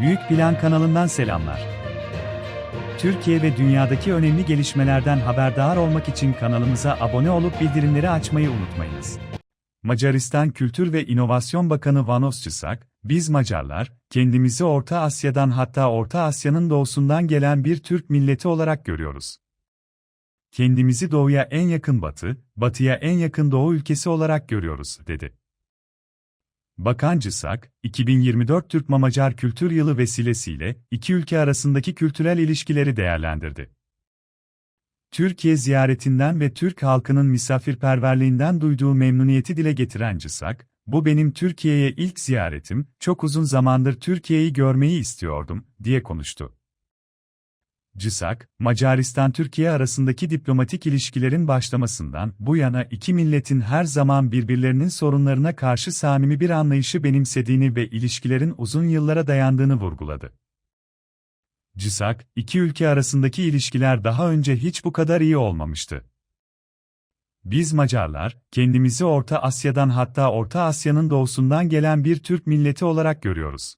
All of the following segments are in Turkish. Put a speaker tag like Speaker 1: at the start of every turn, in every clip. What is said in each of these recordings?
Speaker 1: Büyük Plan kanalından selamlar. Türkiye ve dünyadaki önemli gelişmelerden haberdar olmak için kanalımıza abone olup bildirimleri açmayı unutmayınız. Macaristan Kültür ve İnovasyon Bakanı Vanos Çısak, biz Macarlar, kendimizi Orta Asya'dan hatta Orta Asya'nın doğusundan gelen bir Türk milleti olarak görüyoruz. Kendimizi doğuya en yakın batı, batıya en yakın doğu ülkesi olarak görüyoruz, dedi. Bakan Cısak, 2024 Türk-Macar Kültür Yılı vesilesiyle iki ülke arasındaki kültürel ilişkileri değerlendirdi. Türkiye ziyaretinden ve Türk halkının misafirperverliğinden duyduğu memnuniyeti dile getiren Cısak, bu benim Türkiye'ye ilk ziyaretim, çok uzun zamandır Türkiye'yi görmeyi istiyordum, diye konuştu. CİSAK, Macaristan-Türkiye arasındaki diplomatik ilişkilerin başlamasından bu yana iki milletin her zaman birbirlerinin sorunlarına karşı samimi bir anlayışı benimsediğini ve ilişkilerin uzun yıllara dayandığını vurguladı. CİSAK, iki ülke arasındaki ilişkiler daha önce hiç bu kadar iyi olmamıştı. Biz Macarlar, kendimizi Orta Asya'dan hatta Orta Asya'nın doğusundan gelen bir Türk milleti olarak görüyoruz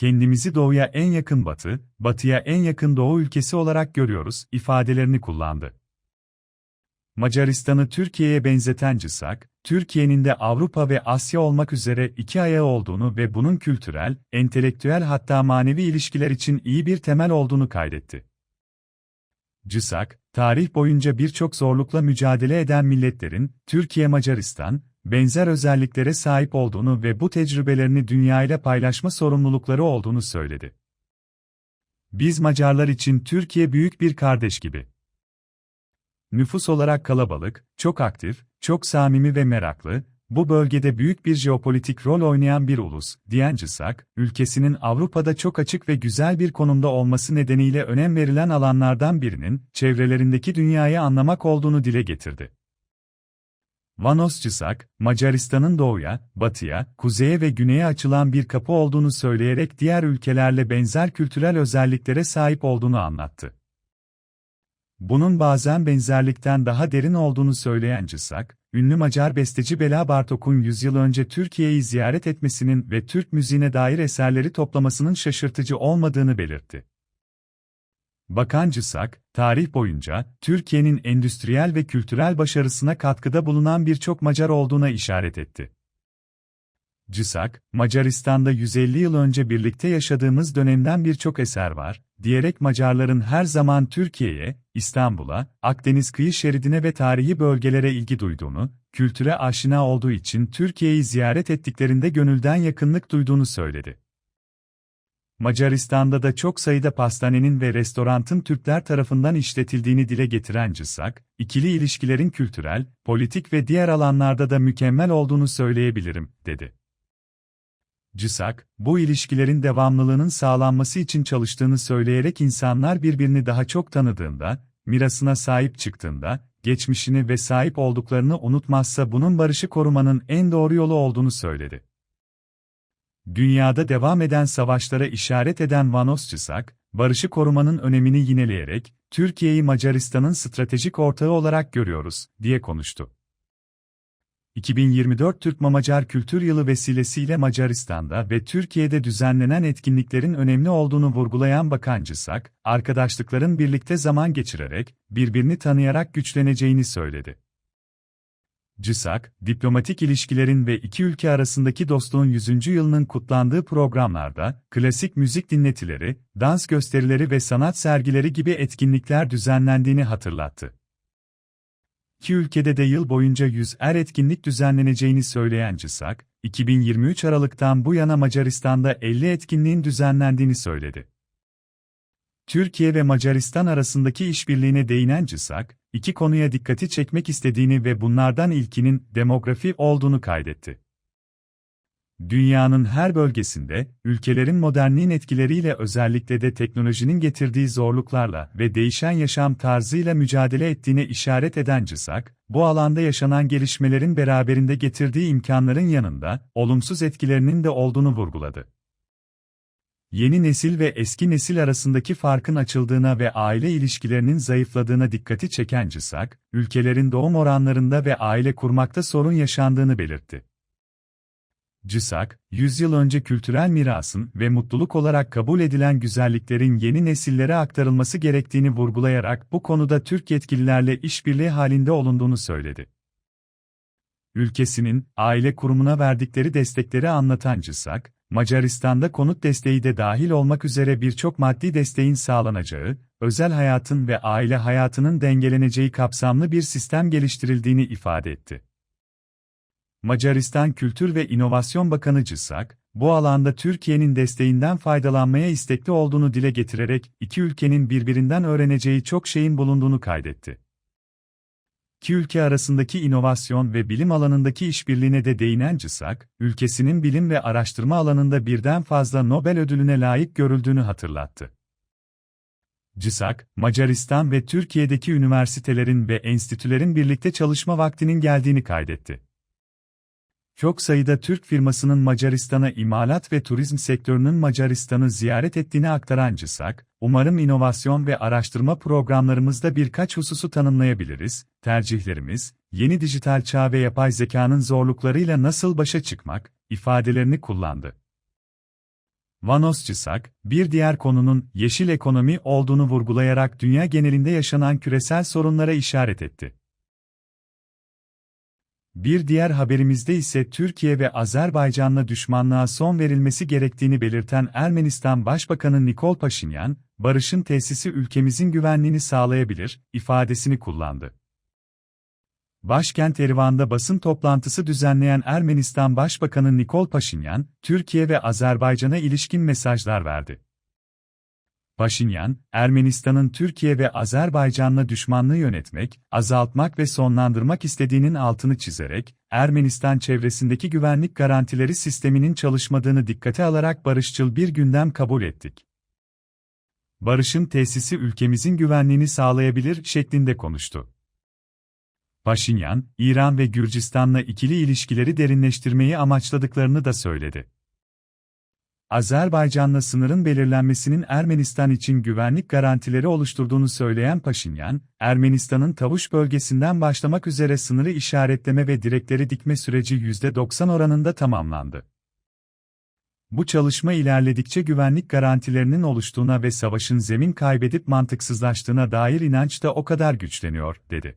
Speaker 1: kendimizi doğuya en yakın batı, batıya en yakın doğu ülkesi olarak görüyoruz, ifadelerini kullandı. Macaristan'ı Türkiye'ye benzeten Cısak, Türkiye'nin de Avrupa ve Asya olmak üzere iki ayağı olduğunu ve bunun kültürel, entelektüel hatta manevi ilişkiler için iyi bir temel olduğunu kaydetti. Cısak, tarih boyunca birçok zorlukla mücadele eden milletlerin, Türkiye-Macaristan, benzer özelliklere sahip olduğunu ve bu tecrübelerini dünyayla paylaşma sorumlulukları olduğunu söyledi. Biz Macarlar için Türkiye büyük bir kardeş gibi. Nüfus olarak kalabalık, çok aktif, çok samimi ve meraklı, bu bölgede büyük bir jeopolitik rol oynayan bir ulus, diyen Cısak, ülkesinin Avrupa'da çok açık ve güzel bir konumda olması nedeniyle önem verilen alanlardan birinin, çevrelerindeki dünyayı anlamak olduğunu dile getirdi. Vanos Çısak, Macaristan'ın doğuya, batıya, kuzeye ve güneye açılan bir kapı olduğunu söyleyerek diğer ülkelerle benzer kültürel özelliklere sahip olduğunu anlattı. Bunun bazen benzerlikten daha derin olduğunu söyleyen Çısak, ünlü Macar besteci Bela Bartok'un yüzyıl önce Türkiye'yi ziyaret etmesinin ve Türk müziğine dair eserleri toplamasının şaşırtıcı olmadığını belirtti. Bakan Cısak, tarih boyunca Türkiye'nin endüstriyel ve kültürel başarısına katkıda bulunan birçok Macar olduğuna işaret etti. Cısak, Macaristan'da 150 yıl önce birlikte yaşadığımız dönemden birçok eser var, diyerek Macarların her zaman Türkiye'ye, İstanbul'a, Akdeniz kıyı şeridine ve tarihi bölgelere ilgi duyduğunu, kültüre aşina olduğu için Türkiye'yi ziyaret ettiklerinde gönülden yakınlık duyduğunu söyledi. Macaristan'da da çok sayıda pastanenin ve restorantın Türkler tarafından işletildiğini dile getiren Cısak, ikili ilişkilerin kültürel, politik ve diğer alanlarda da mükemmel olduğunu söyleyebilirim, dedi. Cısak, bu ilişkilerin devamlılığının sağlanması için çalıştığını söyleyerek insanlar birbirini daha çok tanıdığında, mirasına sahip çıktığında, geçmişini ve sahip olduklarını unutmazsa bunun barışı korumanın en doğru yolu olduğunu söyledi. Dünyada devam eden savaşlara işaret eden Vanos Çısak, barışı korumanın önemini yineleyerek, Türkiye'yi Macaristan'ın stratejik ortağı olarak görüyoruz, diye konuştu. 2024 Türk-Macar Kültür Yılı vesilesiyle Macaristan'da ve Türkiye'de düzenlenen etkinliklerin önemli olduğunu vurgulayan Bakan Cısak, arkadaşlıkların birlikte zaman geçirerek, birbirini tanıyarak güçleneceğini söyledi. CİSAK, diplomatik ilişkilerin ve iki ülke arasındaki dostluğun 100. yılının kutlandığı programlarda, klasik müzik dinletileri, dans gösterileri ve sanat sergileri gibi etkinlikler düzenlendiğini hatırlattı. İki ülkede de yıl boyunca 100 er etkinlik düzenleneceğini söyleyen CİSAK, 2023 Aralık'tan bu yana Macaristan'da 50 etkinliğin düzenlendiğini söyledi. Türkiye ve Macaristan arasındaki işbirliğine değinen CİSAK, iki konuya dikkati çekmek istediğini ve bunlardan ilkinin demografi olduğunu kaydetti. Dünyanın her bölgesinde, ülkelerin modernliğin etkileriyle özellikle de teknolojinin getirdiği zorluklarla ve değişen yaşam tarzıyla mücadele ettiğine işaret eden CİSAK, bu alanda yaşanan gelişmelerin beraberinde getirdiği imkanların yanında, olumsuz etkilerinin de olduğunu vurguladı yeni nesil ve eski nesil arasındaki farkın açıldığına ve aile ilişkilerinin zayıfladığına dikkati çeken CİSAK, ülkelerin doğum oranlarında ve aile kurmakta sorun yaşandığını belirtti. CİSAK, yüzyıl önce kültürel mirasın ve mutluluk olarak kabul edilen güzelliklerin yeni nesillere aktarılması gerektiğini vurgulayarak bu konuda Türk yetkililerle işbirliği halinde olunduğunu söyledi. Ülkesinin, aile kurumuna verdikleri destekleri anlatan CİSAK, Macaristan'da konut desteği de dahil olmak üzere birçok maddi desteğin sağlanacağı, özel hayatın ve aile hayatının dengeleneceği kapsamlı bir sistem geliştirildiğini ifade etti. Macaristan Kültür ve İnovasyon Bakanı Cısak, bu alanda Türkiye'nin desteğinden faydalanmaya istekli olduğunu dile getirerek iki ülkenin birbirinden öğreneceği çok şeyin bulunduğunu kaydetti. İki ülke arasındaki inovasyon ve bilim alanındaki işbirliğine de değinen Cısak, ülkesinin bilim ve araştırma alanında birden fazla Nobel ödülüne layık görüldüğünü hatırlattı. CİSAK, Macaristan ve Türkiye'deki üniversitelerin ve enstitülerin birlikte çalışma vaktinin geldiğini kaydetti. Çok sayıda Türk firmasının Macaristan'a imalat ve turizm sektörünün Macaristan'ı ziyaret ettiğini aktaran CİSAK, umarım inovasyon ve araştırma programlarımızda birkaç hususu tanımlayabiliriz, tercihlerimiz, yeni dijital çağ ve yapay zekanın zorluklarıyla nasıl başa çıkmak, ifadelerini kullandı. Vanos Cisak, bir diğer konunun yeşil ekonomi olduğunu vurgulayarak dünya genelinde yaşanan küresel sorunlara işaret etti. Bir diğer haberimizde ise Türkiye ve Azerbaycan'la düşmanlığa son verilmesi gerektiğini belirten Ermenistan Başbakanı Nikol Paşinyan, barışın tesisi ülkemizin güvenliğini sağlayabilir, ifadesini kullandı. Başkent Erivan'da basın toplantısı düzenleyen Ermenistan Başbakanı Nikol Paşinyan, Türkiye ve Azerbaycan'a ilişkin mesajlar verdi. Paşinyan, Ermenistan'ın Türkiye ve Azerbaycan'la düşmanlığı yönetmek, azaltmak ve sonlandırmak istediğinin altını çizerek, Ermenistan çevresindeki güvenlik garantileri sisteminin çalışmadığını dikkate alarak barışçıl bir gündem kabul ettik. Barışın tesisi ülkemizin güvenliğini sağlayabilir şeklinde konuştu. Paşinyan, İran ve Gürcistan'la ikili ilişkileri derinleştirmeyi amaçladıklarını da söyledi. Azerbaycan'la sınırın belirlenmesinin Ermenistan için güvenlik garantileri oluşturduğunu söyleyen Paşinyan, Ermenistan'ın Tavuş bölgesinden başlamak üzere sınırı işaretleme ve direkleri dikme süreci %90 oranında tamamlandı. Bu çalışma ilerledikçe güvenlik garantilerinin oluştuğuna ve savaşın zemin kaybedip mantıksızlaştığına dair inanç da o kadar güçleniyor, dedi.